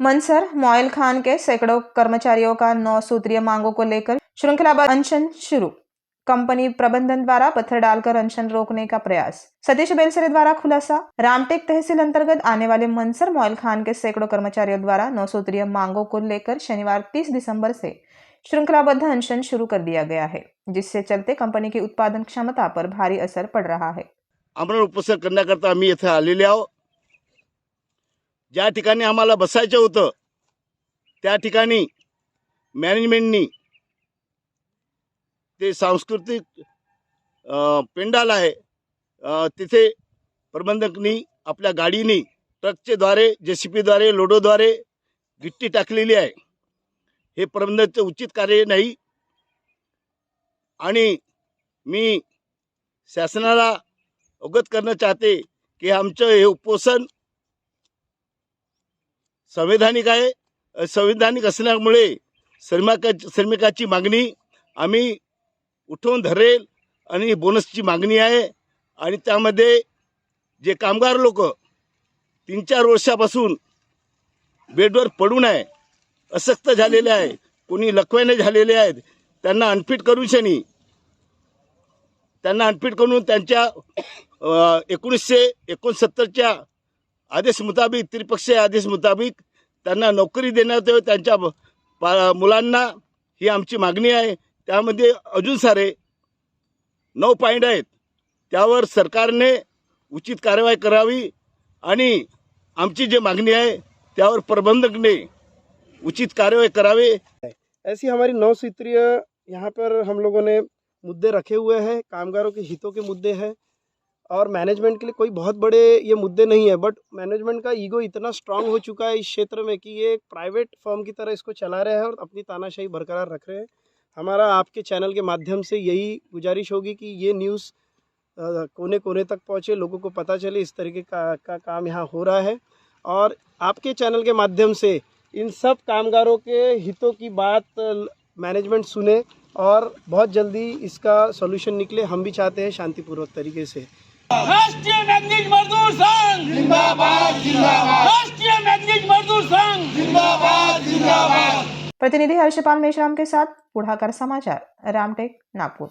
मनसर मोयल खान के सैकड़ों कर्मचारियों का नौ सूत्रीय मांगों को लेकर श्रृंखलाबद्ध अनशन शुरू। कंपनी प्रबंधन द्वारा पत्थर डालकर अनशन रोकने का प्रयास। सतीश बेलसरे द्वारा खुलासा। रामटेक तहसील अंतर्गत आने वाले मनसर मोइल खान के सैकड़ों कर्मचारियों द्वारा नौ सूत्रीय मांगों को लेकर शनिवार 30 दिसंबर से श्रृंखलाबद्ध अनशन शुरू कर दिया गया है, जिससे चलते कंपनी की उत्पादन क्षमता पर भारी असर पड़ रहा है। उपोषण करण्याकरता आम्ही आहो ज्या ठिकाणी आम्हाला बसायचं होतं त्या ठिकाणी मॅनेजमेंटनी ते सांस्कृतिक पेंडाल आहे तिथे प्रबंधकनी आपल्या गाडीनी ट्रकचे द्वारे जे सी पीद्वारे लोडोद्वारे गिट्टी टाकलेली आहे. हे प्रबंधकचं उचित कार्य नाही. आणि मी शासनाला अवगत करणं चाहते की आमचं हे उपोषण संवैधानिक आहे. संवैधानिक असल्यामुळे श्रमिका श्रमिकाची मागणी आम्ही उठवून धरेल आणि बोनसची मागणी आहे. आणि त्यामध्ये जे कामगार लोक तीन चार वर्षापासून बेडवर पडून आहे असक्त झालेले आहे कोणी लखव्याने झालेले आहेत त्यांना अनफिट करून शनी त्यांना अनफिट करून त्यांच्या एकोणीसशे एकोणसत्तरच्या आदेश मुताबिक, त्रिपक्षीय आदेश मुताबिक त्यांना नोकरी देण्यात यावी, त्यांच्या मुलांना ही आमची मागणी आहे. त्यामध्ये अजून सारे नऊ पॉईंट आहेत. त्यावर सरकारने उचित कारवाई करावी आणि आमची जे मागणी आहे, त्यावर प्रबंधकने उचित कारवाई करावी. ऐसी हमारी नौ सूत्रीय यहाँ पर हम लोगों ने मुद्दे रखे हुए हैं, कामगारों के हितों के मुद्दे हैं और मैनेजमेंट के लिए कोई बहुत बड़े ये मुद्दे नहीं है बट मैनेजमेंट का ईगो इतना स्ट्रांग हो चुका है इस क्षेत्र में कि ये एक प्राइवेट फर्म की तरह इसको चला रहे हैं और अपनी तानाशाही बरकरार रख रहे हैं। हमारा आपके चैनल के माध्यम से यही गुजारिश होगी कि ये न्यूज़ कोने कोने तक पहुँचे लोगों को पता चले इस तरीके का, का काम यहाँ हो रहा है। और आपके चैनल के माध्यम से इन सब कामगारों के हितों की बात मैनेजमेंट सुने और बहुत जल्दी इसका सॉल्यूशन निकले हम भी चाहते हैं शांतिपूर्वक तरीके से। राष्ट्रीय मैग्नीज मजदूर संघ। जिंदाबाद जिंदाबाद। राष्ट्रीय मैग्नीज मजदूर संघ। जिंदाबाद जिंदाबाद। प्रतिनिधि हर्षपाल मेश्राम के साथ पुढ़ाकर समाचार रामटेक नागपुर।